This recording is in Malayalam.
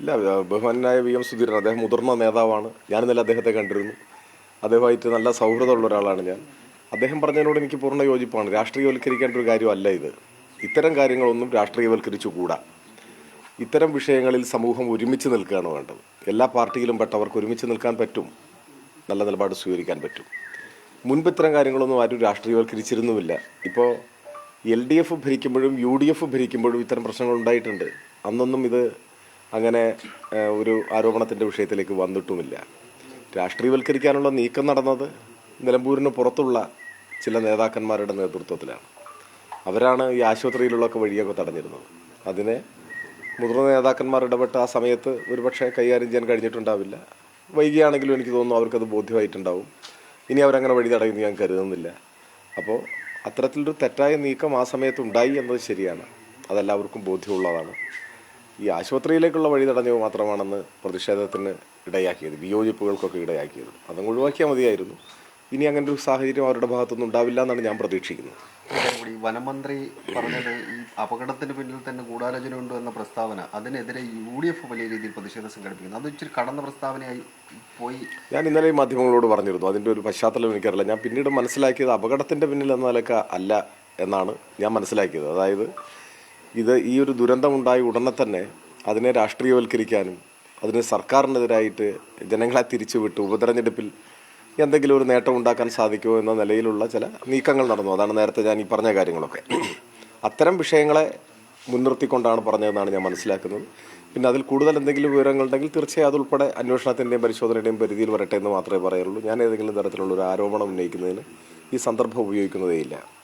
ഇല്ല ബഹുമാനായ വി എം സുധീരൻ അദ്ദേഹം മുതിർന്ന നേതാവാണ്. ഞാനിന്നലെ അദ്ദേഹത്തെ കണ്ടിരുന്നു. അദ്ദേഹമായിട്ട് നല്ല സൗഹൃദമുള്ള ഒരാളാണ് ഞാൻ. അദ്ദേഹം പറഞ്ഞതിനോട് എനിക്ക് പൂർണ യോജിപ്പാണ്. രാഷ്ട്രീയവൽക്കരിക്കേണ്ട ഒരു കാര്യമല്ല ഇത്. ഇത്തരം കാര്യങ്ങളൊന്നും രാഷ്ട്രീയവൽക്കരിച്ചുകൂടാ. ഇത്തരം വിഷയങ്ങളിൽ സമൂഹം ഒരുമിച്ച് നിൽക്കുകയാണ് വേണ്ടത്. എല്ലാ പാർട്ടിയിലും പെട്ടവർക്ക് ഒരുമിച്ച് നിൽക്കാൻ പറ്റും. നല്ല നിലപാട് സ്വീകരിക്കാൻ പറ്റും. മുൻപ് ഇത്തരം കാര്യങ്ങളൊന്നും ആരും രാഷ്ട്രീയവൽക്കരിച്ചിരുന്നുമില്ല. ഇപ്പോൾ എൽ ഡി എഫ് ഭരിക്കുമ്പോഴും യു ഡി എഫ് ഭരിക്കുമ്പോഴും ഇത്തരം പ്രശ്നങ്ങൾ ഉണ്ടായിട്ടുണ്ട്. അന്നൊന്നും ഇത് അങ്ങനെ ഒരു ആരോപണത്തിന്റെ വിഷയത്തിലേക്ക് വന്നിട്ടുമില്ല. രാഷ്ട്രീയവൽക്കരിക്കാനുള്ള നീക്കം നടന്നത് നിലമ്പൂരിന് പുറത്തുള്ള ചില നേതാക്കന്മാരുടെ നേതൃത്വത്തിലാണ്. അവരാണ് ഈ ആശുപത്രിയിലുള്ളൊക്കെ വഴിയൊക്കെ തടഞ്ഞിരുന്നത്. അതിനെ മുതിർന്ന നേതാക്കന്മാർ ഇടപെട്ട ആ സമയത്ത് ഒരുപക്ഷെ കൈകാര്യം ചെയ്യാൻ കഴിഞ്ഞിട്ടുണ്ടാവില്ല. വൈകിയാണെങ്കിലും എനിക്ക് തോന്നുന്നു അവർക്കത് ബോധ്യമായിട്ടുണ്ടാവും. ഇനി അവരങ്ങനെ വഴി തടയുമെന്ന് ഞാൻ കരുതുന്നില്ല. അപ്പോൾ അത്തരത്തിലൊരു തെറ്റായ നീക്കം ആ സമയത്ത് ഉണ്ടായി എന്നത് ശരിയാണ്. അതെല്ലാവർക്കും ബോധ്യമുള്ളതാണ്. ഈ ആശുപത്രിയിലേക്കുള്ള വഴി തടഞ്ഞത് മാത്രമാണെന്ന് പ്രതിഷേധത്തിന് ഇടയാക്കിയത് വിയോജിപ്പുകൾക്കൊക്കെ ഇടയാക്കിയത്. അതങ്ങ് ഒഴിവാക്കിയാൽ മതിയായിരുന്നു. ഇനി അങ്ങനെ ഒരു സാഹചര്യം അവരുടെ ഭാഗത്തുനിന്ന് ഉണ്ടാവില്ല എന്നാണ് ഞാൻ പ്രതീക്ഷിക്കുന്നത്. കൂടി വനമന്ത്രി പറഞ്ഞത് ഈ അപകടത്തിന് പിന്നിൽ തന്നെ ഗൂഢാലോചന ഉണ്ട് എന്ന പ്രസ്താവന അതിനെതിരെ യു ഡി എഫ് വലിയ രീതിയിൽ പ്രതിഷേധം സംഘടിപ്പിക്കുന്നു. അത് ഇച്ചിരി കടന്ന പ്രസ്താവനയായി പോയി. ഞാൻ ഇന്നലെ ഈ മാധ്യമങ്ങളോട് പറഞ്ഞിരുന്നു അതിന്റെ ഒരു പശ്ചാത്തലം എനിക്കറിയില്ല. ഞാൻ പിന്നീട് മനസ്സിലാക്കിയത് അപകടത്തിന്റെ പിന്നിൽ എന്ന നിലയ്ക്ക് അല്ല എന്നാണ് ഞാൻ മനസ്സിലാക്കിയത്. അതായത് ഇത് ഈ ഒരു ദുരന്തം ദുരന്തമുണ്ടായ ഉടനെ തന്നെ അതിനെ രാഷ്ട്രീയവൽക്കരിക്കാനും അതിന് സർക്കാരിനെതിരായിട്ട് ജനങ്ങളെ തിരിച്ചുവിട്ട് ഉപതെരഞ്ഞെടുപ്പിൽ എന്തെങ്കിലും ഒരു നേട്ടം ഉണ്ടാക്കാൻ സാധിക്കുമോ എന്ന നിലയിലുള്ള ചില നീക്കങ്ങൾ നടന്നു. അതാണ് നേരത്തെ ഞാൻ ഈ പറഞ്ഞ കാര്യങ്ങളൊക്കെ. അത്തരം വിഷയങ്ങളെ മുൻനിർത്തിക്കൊണ്ടാണ് പറഞ്ഞതെന്നാണ് ഞാൻ മനസ്സിലാക്കുന്നത്. പിന്നെ അതിൽ കൂടുതൽ എന്തെങ്കിലും വിവരങ്ങളുണ്ടെങ്കിൽ തീർച്ചയായും അതുൾപ്പെടെ അന്വേഷണത്തിന്റെയും പരിശോധനയുടെയും പരിധിയിൽ വരട്ടെ എന്ന് മാത്രമേ പറയുള്ളൂ ഞാൻ ഏതെങ്കിലും തരത്തിലുള്ള ഒരു ആരോപണം ഉന്നയിക്കുന്നതിന് ഈ സന്ദർഭം ഉപയോഗിക്കുന്നതേയില്ല.